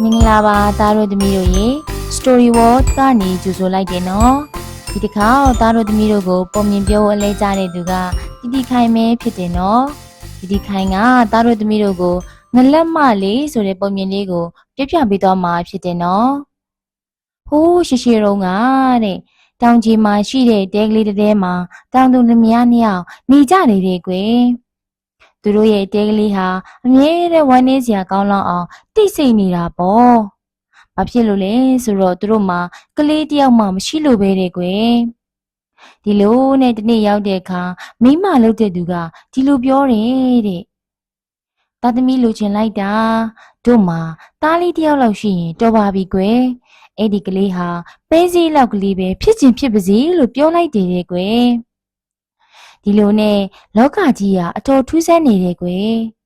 မင်္ဂလာပါသားတို့သမီးတို့ရေ Story World ကနေကြိုဆိုလိုက်တယ်နော်ဒီတစ်ခါသားတို့သမီးတို့ကိုပုံမြင်ပြောအလဲကြတဲ့သူကတီတီခိုင်မဲဖြစ်တယ်နော်တီတီခိုင်ကသားတို့သမီးတို့ကိုငလက်မလေးဆိုတဲ့ပုံမြင်လေးကိုပြပြပေးတော့မှာဖြစ်တယ်နော်ဟိုးရှိရှိတုန်းကတဲ့တောင်ကြီးမှာရှိတဲ့တဲကလေးတစ်တဲမှာတောင်သူလမြားနှစ်ယောက်နေကြနေတယ်ကွယ် သူတို့ရဲ့တဲကလေးဟာအမြဲတမ်းဝမ်းနေစရာကောင်းလောက်အောင်တိတ်ဆိတ်နေတာပေါ့။ဘာဖြစ်လို့လဲဆိုတော့သူတို့မှာကလေးတယောက်မှမရှိလို့ပဲတဲ့ကွယ်။ဒီလိုနဲ့ဒီနေ့ရောက်တဲ့အခါမိမလုပ်တဲ့သူကဒီလိုပြောတယ်တဲ့။သားသမီးလိုချင်လိုက်တာတို့မှာသားလေးတယောက်လောက်ရှိရင်တော်ပါပြီကွယ်။အဲ့ဒီကလေးဟာပဲစည်းလောက်ကလေးပဲဖြစ်ချင်ဖြစ်ပါစေလို့ပြောလိုက်တယ်တဲ့ကွယ်။ ဒီလိုနဲ့လောကကြီးကအတော်ထူးဆန်းနေတယ်ကွယ်။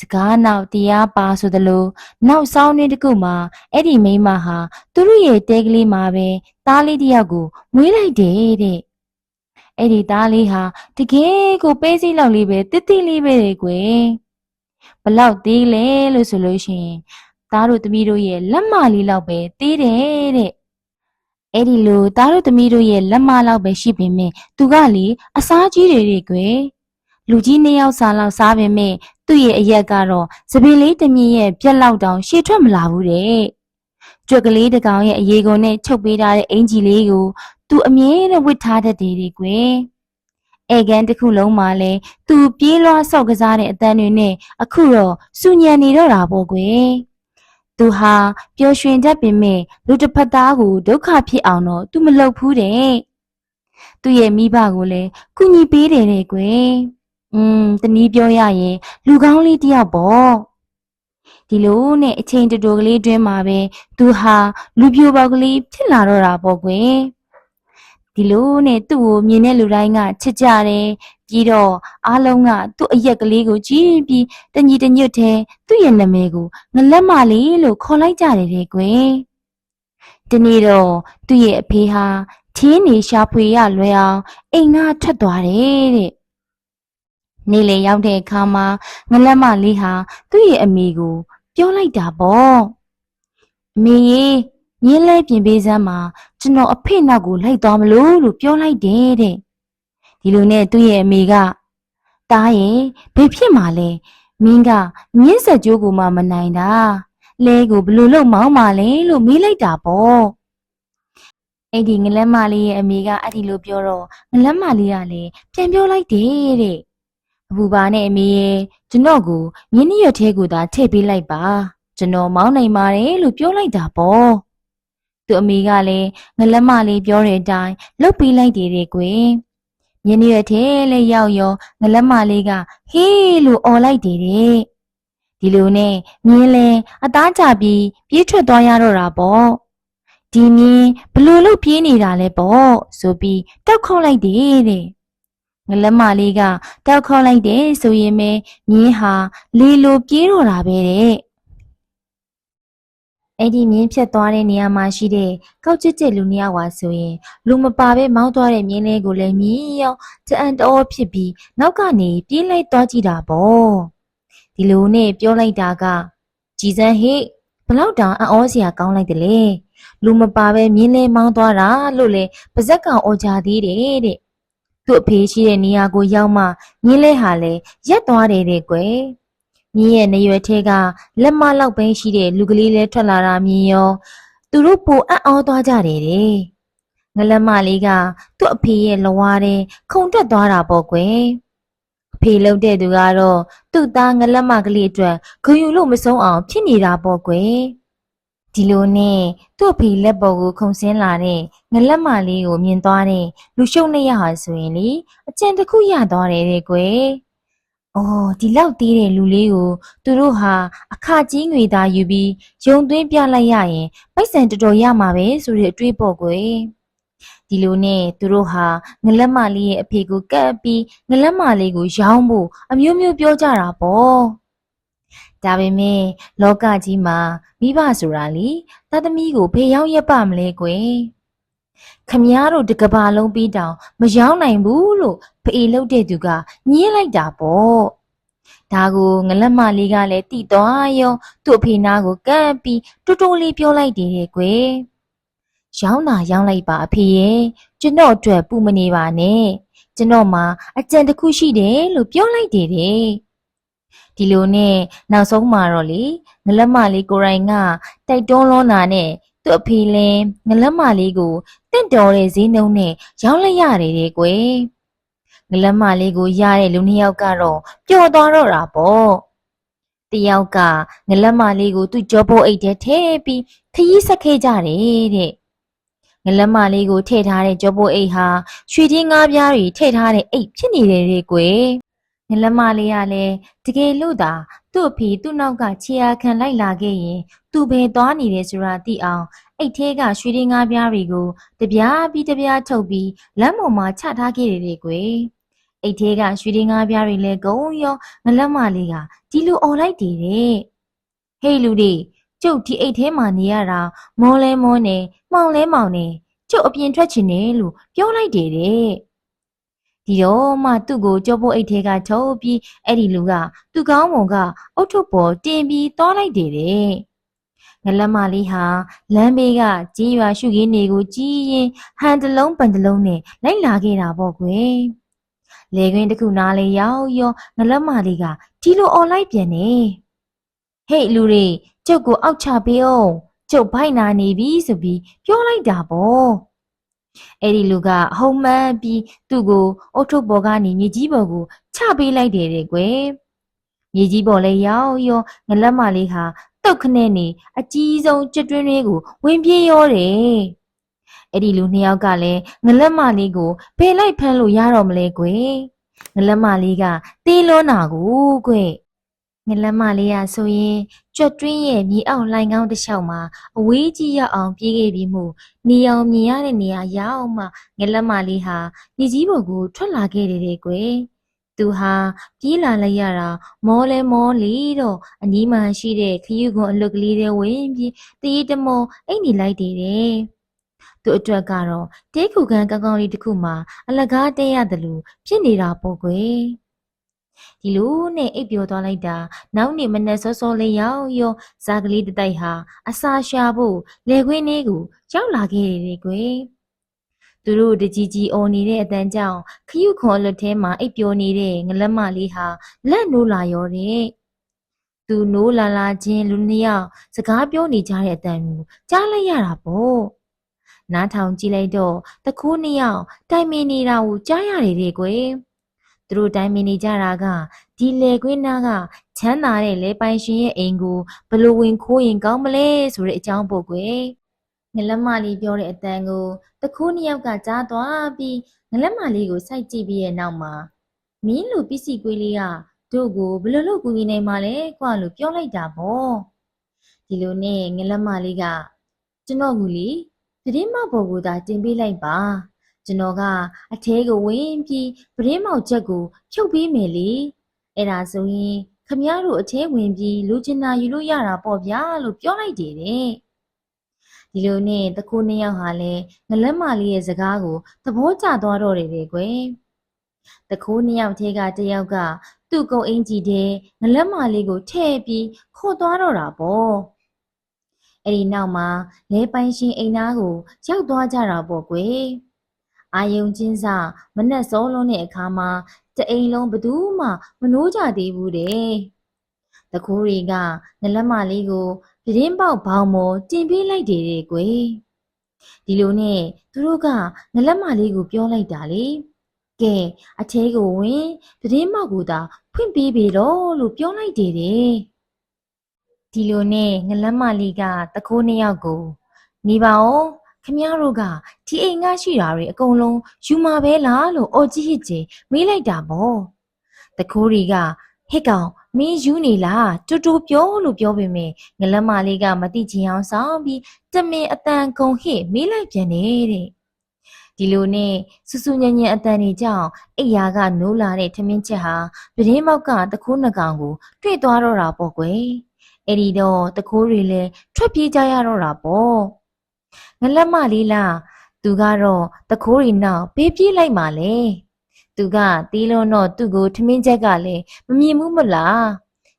စကားနောက်တရားပါဆိုသလိုနောက်ဆောင်နေတခုမှာအဲ့ဒီမိန်းမဟာသူတို့ရဲ့တဲကလေးမှာပဲသားလေးတစ်ယောက်ကိုမွေးလိုက်တယ်တဲ့အဲ့ဒီသားလေးဟာတကယ်ကိုပေးစိလောက်လေးပဲတစ်တိလေးပဲတဲ့ကွယ်ဘလောက်သေးလဲလို့ဆိုလို့ရှိရင်သားတို့သမီးတို့ရဲ့လက်မလေးလောက်ပဲသေးတယ်တဲ့ အဲ့ဒီလိုသားတို့သမီးတို့ရဲ့လက်မလောက်ပဲရှိပေမဲ့သူကလေအစားကြီးတွေတဲ့ကွယ်လူကြီးနှစ်ယောက်စားလောက်စားပေမဲ့သူ့ရဲ့အရက်ကတော့စပင်လေးတစ်မြင့်ရဲ့ပြက်လောက်တောင်ရှေ့ထွက်မလာဘူးတဲ့ကြွက်ကလေးတစ်ကောင်ရဲ့အရေကုန်နဲ့ချုပ်ပေးထားတဲ့အင်ကြီးလေးကိုသူအမြဲတမ်းဝတ်ထားတတ်တယ်ဒီကွယ်အဲကန်တစ်ခုလုံးမှာလဲသူပြေးလွှားဆော့ကစားတဲ့အတန်းတွေနဲ့အခုတော့စူညံနေတော့တာပေါ့ကွယ် သူဟာပျော်ရွှင်တတ်ပေမဲ့လူတစ်ဖက်သားကိုဒုက္ခဖြစ်အောင်တော့သူမလုပ်ဘူးတဲ့သူ့ရဲ့မိဘကိုလည်းကူညီပေးတယ်တဲ့ကွယ်อืมတနည်းပြောရရင်လူကောင်းလေးတယောက်ပေါ့ဒီလိုနဲ့အချိန်တူတူကလေးတွင်းမှာပဲသူဟာလူပြိုပေါက်ကလေးဖြစ်လာတော့တာပေါ့ကွယ်ဒီလိုနဲ့သူ့ကိုမြင်တဲ့လူတိုင်းကချစ်ကြတယ် ပြီးတော့အားလုံးကသူ့အရက်ကလေးကိုကြည့်ပြီးတညီတညွတ်တဲ့သူ့ရဲ့နာမည်ကိုငလက်မလေးလို့ခေါ်လိုက်ကြတယ်တဲ့ကွယ်ဒီနေ့တော့သူ့ရဲ့အဖေဟာထင်းနေရှာဖွေရလွယ်အောင်အိမ်ကထွက်သွားတယ်တဲ့နေလေရောက်တဲ့အခါမှာငလက်မလေးဟာသူ့ရဲ့အမေကို ပြောလိုက်တာပေါ့အမေရေမြင်းလဲပြင်ပေးစမ်းမှာကျွန်တော်အဖေနောက်ကိုလိုက်သွားမလို့လို့ပြောလိုက်တယ်တဲ့ ဒီလိုနဲ့သူ့ရဲ့အမေကတားရဲ့ဘယ်ဖြစ်မှာလဲမင်းကမြင်းဆက်ကြိုးကိုမှမနိုင်တာလဲကိုဘယ်လို့လို့မောင်းပါလဲလို့မေးလိုက်တာပေါ့အဲ့ဒီငလက်မလေးရဲ့အမေကအဲ့ဒီလိုပြောတော့ငလက်မလေးကလည်းပြန်ပြောလိုက်တယ်တဲ့အဘူပါနဲ့အမေရဲ့ကျွန်တော်ကိုမြင်းနှရွက်ထဲကိုသာထည့်ပေးလိုက်ပါ ကျွန်တော်မောင်းနိုင်ပါတယ်လို့ပြောလိုက်တာပေါ့သူအမေကလည်းငလက်မလေးပြောတဲ့အတိုင်းလှုပ်ပေးလိုက်တယ်တဲ့ကွယ် မြင်းနှရွက်ထဲလည်းရောက်ရောငလက်မလေးကဟေးလို့អော်လိုက်တယ်တဲ့ဒီလိုနဲ့မြင်းလဲအသားကြပြီးပြေးထွက်သွားရတော့တာပေါ့ဒီမြင်းဘလို့လို့ပြေးနေတာလဲပေါ့ဆိုပြီးတောက်ခေါက်လိုက်တယ်တဲ့ငလက်မလေးကတောက်ခေါက်လိုက်တယ်ဆိုရင်ပဲမြင်းဟာလေလိုပြေးတော့တာပဲတဲ့ အဲ့ဒီမြင်းဖြတ်သွားတဲ့နေရာမှာရှိတဲ့ကောက်ကျစ်ကျစ်လူနှစ်ယောက်ပါဆိုရင်လူမပါပဲမောင်းသွားတဲ့မြင်းလေးကိုလည်းမြင်းရောတအံတော်ဖြစ်ပြီးနောက်ကနေပြေးလိုက်သွားကြည့်တာပေါ့ဒီလိုနဲ့ပြောလိုက်တာကကြည်စမ်းဟိဘလောက်တောင်အံ့ဩစရာကောင်းလိုက်တယ်လေလူမပါပဲမြင်းလေးမောင်းသွားတာလို့လေပါဇက်ကောင်အော်ကြသေးတယ်တဲ့သူ့အဖေရှိတဲ့နေရာကိုရောက်မှမြင်းလဲဟာလဲရက်သွားတယ်တဲ့ကွယ် မြင်းရဲ့နေရွယ်ထဲကလက်မလောက်ပဲရှိတဲ့လူကလေးလဲထွက်လာတာမြင်ရောသူတို့ပိုအံ့ဩသွားကြတယ်တဲ့ငလက်မလေးကသူ့အဖေရဲ့လဝါတဲ့ခုန်တက်သွားတာပေါ့ကွယ်အဖေလှုပ်တဲ့သူကတော့သူ့သားငလက်မကလေးအတွက်ဂုံယူလို့မဆုံးအောင်ဖြစ်နေတာပေါ့ကွယ်ဒီလိုနဲ့သူ့အဖေလက်ပေါ်ကိုခုန်ဆင်းလာတဲ့ငလက်မလေးကိုမြင်သွားတဲ့လူရှုပ်နေရဟာဆိုရင်လေအကျန်တစ်ခုရသွားတယ်တဲ့ကွယ်။ အော်ဒီလောက်သေးတဲ့လူလေးကိုသူတို့ဟာအခကြီးငွေသားယူပြီးယုံသွင်းပြလိုက်ရရင်ပိုက်ဆံတော်တော်ရမှာပဲဆိုတဲ့အတွေးပေါ့ကွယ်။ဒီလိုနဲ့သူတို့ဟာငလက်မလေးရဲ့အဖေကိုကပ်ပြီးငလက်မလေးကိုရောင်းဖို့အမျိုးမျိုးပြောကြတာပေါ့။ဒါပေမဲ့လောကကြီးမှာမိဘဆိုတာလေသားသမီးကိုဖေးရောက်ရက်ပါမလဲကွယ်။ခမည်းတော်တကဘာလုံးပြီးတောင်မရောက်နိုင်ဘူးလို့ ဖေးလှုပ်တဲ့သူကညင်းလိုက်တာပေါ့ဒါကိုငလက်မလေးကလည်းတိသွားရောသူ့အဖေနာကိုကပ်ပြီးတူတူလေးပြောလိုက်တယ်တဲ့ကွယ်ရောင်းတာရောင်းလိုက်ပါအဖေရဲ့ကျွန်တော်အတွက်ပူမနေပါနဲ့ကျွန်တော်မှာအကြံတစ်ခုရှိတယ်လို့ပြောလိုက်တယ်တဲ့ဒီလိုနဲ့နောက်ဆုံးမှာတော့လေငလက်မလေးကိုရိုင်းကတိုက်တွန်းလွန်းတာနဲ့သူ့အဖေလည်းငလက်မလေးကိုတင့်တော်တဲ့ဈေးနှုန်းနဲ့ရောင်းလိုက်ရတယ်တဲ့ကွယ် ငလက်မလေးကိုရတဲ့လူနှစ်ယောက်ကတော့ပျော်သွားတော့တာပေါ့တယောက်ကငလက်မလေးကိုသူ့ကြောပိုးအိတ်ထဲထည့်ပြီးခရီးဆက်ခဲ့ကြတယ်တဲ့ငလက်မလေးကိုထည့်ထားတဲ့ကြောပိုးအိတ်ဟာရွှေချင်းငါးပြားတွေထည့်ထားတဲ့အိတ်ဖြစ်နေတယ်တဲ့ကွယ်ငလက်မလေးကလည်းတကယ်လို့သာသူ့အဖေသူ့နောက်ကခြေရာခံလိုက်လာခဲ့ရင်သူပဲသွားနေတယ်ဆိုတာသိအောင်အိတ်ထဲကရွှေချင်းငါးပြားတွေကိုတပြားပြီးတပြားထုတ်ပြီးလမ်းပေါ်မှာချထားခဲ့တယ်တဲ့ကွယ် အိတ်သေးကရွှေရင်းငါးပြားတွေလဲဂုံရောငလက်မလေးကဒီလိုអော်လိုက်တယ်တဲ့ဟေးလူတွေကျုပ်ဒီအိတ်ထဲမှာနေရတာမောလဲမောနေမှောင်လဲမှောင်နေကျုပ်အပြင်ထွက်ချင်တယ်လို့ပြောလိုက်တယ်တဲ့ဒီတော့မှသူ့ကိုကြောပိုးအိတ်ထဲကထုတ်ပြီးအဲ့ဒီလူကသူ့ကောင်းမုံကအုတ်ထုပ်ပေါ်တင်ပြီးတောလိုက်တယ်တဲ့ငလက်မလေးဟာလမ်းဘေးကကြီးရွာရှုခင်းတွေကိုကြီးရင်ဟန်တလုံးပန်တလုံးနဲ့လိုက်လာခဲ့တာပေါ့ကွယ် လေခွင်းတစ်ခုနားလေးရောက်ရောငလက်မလေးကဒီလိုអော်လိုက်ပြန်နေဟေ့လူတွေကျုပ်ကိုအောက်ချပေးအောင်ကျုပ်ဖိုက်နာနေပြီဆိုပြီးပြောလိုက်တာပေါ့အဲ့ဒီလူကအဟုံးမှန်းပြီးသူ့ကိုအုတ်ထုပ်ပေါ်ကနေမြေကြီးပေါ်ကိုချပေးလိုက်တယ်တဲ့ကွယ်မြေကြီးပေါ်လဲရောက်ရောငလက်မလေးဟာတုတ်ခနဲ့နေအကြီးဆုံးကျွတ်တွင်းတွေကိုဝင်ပြေးရောတယ် အဲ့ဒီလူနှစ်ယောက်ကလည်းငလက်မလေးကိုဖယ်လိုက်ဖမ်းလို့ရတော့မလဲကွယ်ငလက်မလေးကတေးလွန်းတာကိုကွယ်ငလက်မလေးကဆိုရင်ကြွက်တွင်းရဲ့မြေအောက်လှိုင်ကောင်းတစ်လျှောက်မှာအဝေးကြီးရောက်အောင်ပြေးခဲ့ပြီးမှုနေအောင်မြင်ရတဲ့နေရာရောက်မှငလက်မလေးဟာမြေကြီးပေါ်ကိုထွက်လာခဲ့တယ်တဲ့ကွယ်သူဟာပြေးလာလိုက်ရတာမောလဲမောလီတော့အနီးမှာရှိတဲ့ခရီးကွန်အလွတ်ကလေးတွေဝင်ပြီးတရေတမောအိတ်နေလိုက်တယ်တဲ့ သူအတွက်ကတော့တေးခုခံကောင်းကောင်းလေးတစ်ခုမှအလကားတဲရတယ်လို့ဖြစ်နေတာပေါ့ကွယ်ဒီလိုနဲ့အိပ်ပျော်သွားလိုက်တာနောက်နေ့မနက်စောစောလေးရောက်ရောဇာကလေးတစ်တိုက်ဟာအစာရှာဖို့လေခွင်းလေးကိုရောက်လာခဲ့တယ်ကွယ်သူတို့တကြီးကြီးအော်နေတဲ့အတန်းကြောင့်ခရုခွန်အလွတ်ထဲမှာအိပ်ပျော်နေတဲ့ငလက်မလေးဟာလက်နိုးလာရောတဲ့သူနိုးလာလာချင်းလူနှစ်ယောက်စကားပြောနေကြတဲ့အတန်းကိုကြားလိုက်ရတာပေါ့ နားထောင်ကြည့်လိုက်တော့တခိုးနှစ်ယောက်တိုင်မင်နေတာကိုကြားရတယ်တဲ့ကွယ်သူတို့တိုင်မင်နေကြတာကဒီလေကွင်းနားကချမ်းသာတဲ့လေပိုင်ရှင်ရဲ့အိမ်ကိုဘယ်လိုဝင်ခိုးရင်ကောင်းမလဲဆိုတဲ့အကြောင်းပို့ကွယ်ငလက်မလေးပြောတဲ့အတန်ကိုတခိုးနှစ်ယောက်ကကြားသွားပြီးငလက်မလေးကိုစိုက်ကြည့်ပြီးရဲ့နောက်မှာမင်းလူပစ္စည်းကွေးလေးကတို့ကိုဘယ်လိုလုပ်ကူညီနိုင်မှာလဲကွာလို့ပြောလိုက်တာပေါ့ဒီလိုနဲ့ငလက်မလေးကကျွန်တော်ကလေ သတင်းမောက်ပေါ်ကိုသာတင်ပေးလိုက်ပါကျွန်တော်ကအထဲကိုဝင်ပြီးသတင်းမောက်ချက်ကိုဖြုတ်ပေးမယ်လေအဲ့ဒါဆိုရင်ခမည်းတော်အထဲဝင်ပြီးလူချင်တာယူလို့ရတာပေါ့ဗျာလို့ပြောလိုက်တယ်တဲ့ဒီလိုနဲ့တကူနှစ်ယောက်ဟာလည်းငလက်မလေးရဲ့စကားကိုသဘောကျသွားတော့တယ်တဲ့ကွယ်တကူနှစ်ယောက်ထဲကတစ်ယောက်ကသူ့ကုံအင်ကြီးတဲ့ငလက်မလေးကိုထည့်ပြီးခေါ်သွားတော့တာပေါ့ အဲ့ဒီနောက်မှာလဲပိုင်ရှင်အိမ်သားကိုရောက်သွားကြတာပေါ့ကွယ်အာယုံချင်းစမနဲ့စောလုံးတဲ့အခါမှာတအိမ်လုံးဘယ်သူမှမနိုးကြသေးဘူးတဲ့တကူတွေကငလက်မလေးကိုပြင်းပေါက်ဘောင်မောတင်ပေးလိုက်တယ်တဲ့ကွယ်ဒီလိုနဲ့သူတို့ကငလက်မလေးကိုပြောလိုက်တာလေကဲအထဲကိုဝင်ပြင်းပေါက်ကိုသာဖွင့်ပေးပေတော့လို့ပြောလိုက်တယ်တဲ့ ဒီလိုနဲ့ငလမ်းမလေးကတကိုးနှစ်ယောက်ကိုနေပါဦးခမည်းတော်ကဒီအိမ်ကရှိတာတွေအကုန်လုံးယူมาပဲလားလို့အော်ကြီးဟစ်ချင်မေးလိုက်တာပေါ့တကိုးတွေကဟစ်ကောင်မင်းယူနေလားတူတူပြောလို့ပြောပေမဲ့ငလမ်းမလေးကမတိချင်အောင်ဆောင်ပြီးတမင်အတန်ကုန်ဟစ်မေးလိုက်ပြန်နေတဲ့ ဒီလိုနဲ့စူးစူးညံ့ညံ့အတန်တွေကြောင့်အိယာကနိုးလာတဲ့ထမင်းချက်ဟာပြတင်းမောက်ကတကိုးနှကောင်ကိုတွေ့သွားတော့တာပေါ့ကွယ်အဲ့ဒီတော့တကိုးတွေလည်းထွက်ပြေးကြရတော့တာပေါ့ငလက်မလေးလားသူကတော့တကိုးတွေနောက်ပေးပြေးလိုက်မှလေသူကတီးလုံးတော့သူ့ကိုထမင်းချက်ကလည်းမမြင်ဘူးမလား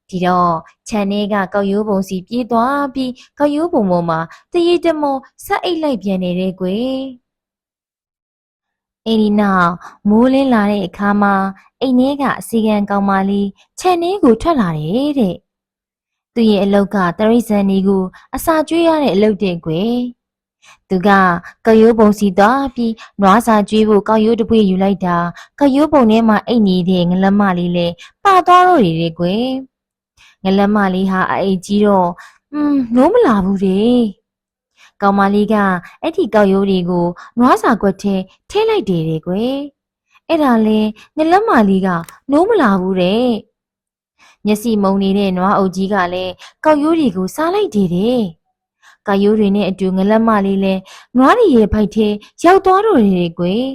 ဒီတော့ခြံထဲကကောက်ရိုးပုံစီပြေးသွားပြီးကောက်ရိုးပုံပေါ်မှာတရေတမောဆက်အိတ်လိုက်ပြန်နေတဲ့ကွယ် အဲ့ဒီနောက်မိုးလင်းလာတဲ့အခါမှာအိမ်ထဲကအစီကံကောင်မလေးခြံထဲကိုထွက်လာတယ်တဲ့သူရဲ့အလုတ်ကတရိတ်ဆန်ဒီကိုအစာကျွေးရတဲ့အလုတ်တဲ့ကွယ်သူကကောက်ရိုးပုံစီသွားပြီးနွားစာကျွေးဖို့ကောက်ရိုးတစ်ပွေယူလိုက်တာကောက်ရိုးပုံထဲမှာအိတ်နေတဲ့ငလမလေးလည်းပါသွားတော့တယ်တဲ့ကွယ်ငလမလေးဟာအအိတ်ကြီးတော့อืมနိုးမလာဘူးတဲ့ ကောင်မလေးကအဲ့ဒီကောက်ရိုးတွေကိုနွားစာကွက်ထဲထည့်လိုက်တယ်တဲ့ကွယ်အဲ့ဒါလဲငလမလေးကနိုးမလာဘူးတဲ့မျက်စိမုံနေတဲ့နွားအုပ်ကြီးကလည်းကောက်ရိုးတွေကိုစားလိုက်တယ်တဲ့ကောက်ရိုးတွေနဲ့အတူငလမလေးလည်းနွားတွေရဲ့ဖိုက်ထဲရောက်သွားတော့တယ်တဲ့ကွယ်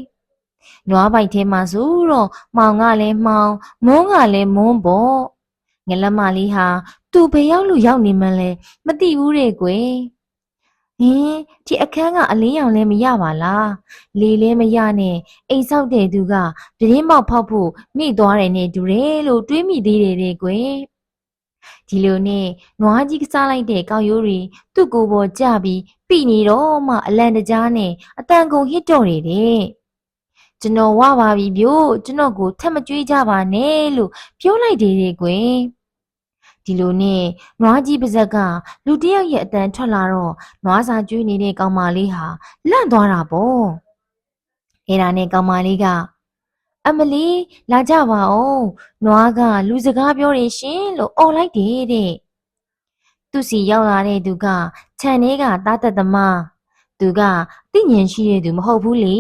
နွားဖိုက်ထဲမှာဆိုတော့မှောင်ကလည်းမှောင်မုန်းကလည်းမုန်းပေါ့ငလမလေးဟာသူ့ဘယ်ရောက်လို့ရောက်နေမှန်းလဲမသိဘူးတဲ့ကွယ် ဟင်းဒီအခန်းကအလင်းရောင်လည်းမရပါလားလေလည်းမရနဲ့အိမ်ဆောက်တဲ့သူကပြင်းပေါက်ဖောက်ဖို့မိသွားတယ်နဲ့တူတယ်လို့တွေးမိသေးတယ်တဲ့ကွယ်ဒီလိုနဲ့နွားကြီးကစားလိုက်တဲ့ကောက်ရိုးတွေသူ့ကိုယ်ပေါ်ကျပြီးပြိနေတော့မှအလန်တကြားနဲ့အတန်ကုန်ဟစ်တော့နေတဲ့ကျွန်တော်ဝပါပြီဗျို့ကျွန်တော်ကိုထပ်မကြွေးကြပါနဲ့လို့ပြောလိုက်တယ်တဲ့ကွယ် ဒီလိုနဲ့နွားကြီးပါဇက်ကလူတစ်ယောက်ရဲ့အတန်ထွက်လာတော့နွားစာကျွေးနေတဲ့ကောင်မလေးဟာလန့်သွားတာပေါ့အဲ့ဒါနဲ့ကောင်မလေးကအမလီလာကြပါဦးနွားကလူစကားပြောနေရှင်လို့អော်လိုက်တယ်တဲ့သူစီရောက်လာတဲ့သူကခြံထဲကတားတက်သမားသူကသိဉဏ်ရှိတဲ့သူမဟုတ်ဘူးလေ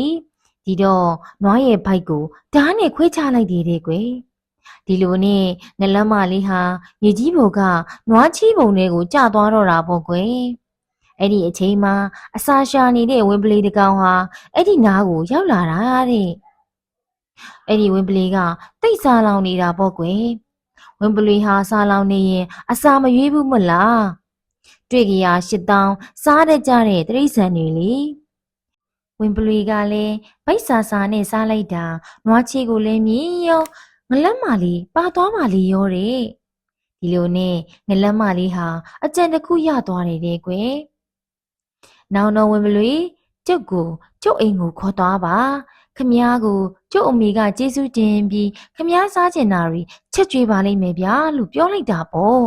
ဒီတော့နွားရဲ့ဘိုက်ကိုဓာတ်နဲ့ခွဲချလိုက်တယ်တဲ့ကွယ် ဒီလိုနဲ့ငလမ်းမလေးဟာမြေကြီးပေါ်ကနွားချီးပုံတွေကိုကျသွားတော့တာပေါ့ကွယ်အဲ့ဒီအချိန်မှာအစာရှာနေတဲ့ဝင်းပလီတကောင်ဟာအဲ့ဒီနားကိုရောက်လာတာတဲ့အဲ့ဒီဝင်းပလီကတိတ်စားလောင်နေတာပေါ့ကွယ်ဝင်းပလီဟာစားလောင်နေရင်အစာမရွေးဘူးမလားတွေ့ကြရရှစ်တောင်းစားတတ်ကြတဲ့တရိษံတွေလေဝင်းပလီကလည်းဗိုက်စာစာနဲ့စားလိုက်တာနွားချီကိုလည်းမြင်ရော ငလက်မလေးပါသွားမှလေးရောတဲ့ဒီလိုနဲ့ငလက်မလေးဟာအကြံတစ်ခုရသွားတယ်တဲ့ကွယ်နောင်တော်ဝင်မလွေကျုပ်ကိုကျုပ်အိမ်ကိုခေါ်သွားပါခမ ्या ကိုကျုပ်အမေကကျေးဇူးတင်ပြီးခမ ्या စားကျင်တာတွေချက်ကျွေးပါလိမ့်မယ်ဗျာလို့ပြောလိုက်တာပေါ့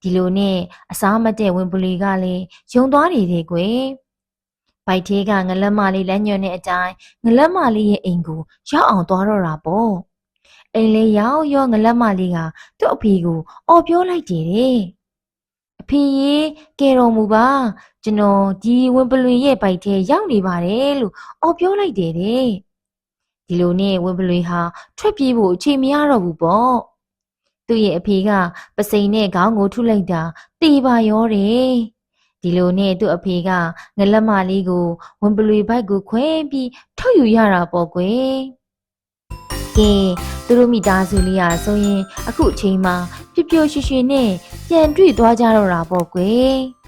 ဒီလိုနဲ့အစားမတဲ့ဝင်ပလီကလည်းယုံသွားနေတဲ့ကွယ်ဘိုက်သေးကငလက်မလေးလက်ညွန့်တဲ့အတိုင်းငလက်မလေးရဲ့အိမ်ကိုရောက်အောင်သွားတော့တာပေါ့ အိမ်လေးရောက်ရောငလက်မလေးကသူ့အဖေကိုအော်ပြောလိုက်တယ်တဲ့အဖေရေကဲတော်မူပါကျွန်တော်ဒီဝင်ပလွင်ရဲ့ဘိုက်ထဲရောက်နေပါတယ်လို့အော်ပြောလိုက်တယ်တဲ့ဒီလိုနဲ့ဝင်ပလွင်ဟာထွက်ပြေးဖို့အချိန်မရတော့ဘူးပေါ့သူ့ရဲ့အဖေကပစိန်နဲ့ခေါင်းကိုထုလိုက်တာတေးပါရောတယ်ဒီလိုနဲ့သူ့အဖေကငလက်မလေးကိုဝင်ပလွေဘိုက်ကိုခွဲပြီးထုတ်ယူရတာပေါ့ကွယ် ကဲသူတို့မိသားစုလေးอ่ะဆိုရင်အခုအချိန်မှာပျော်ပျော်ရွှင်ရွှင်နဲ့ပြန်တွေ့သွားကြတော့တာပေါ့ကွယ်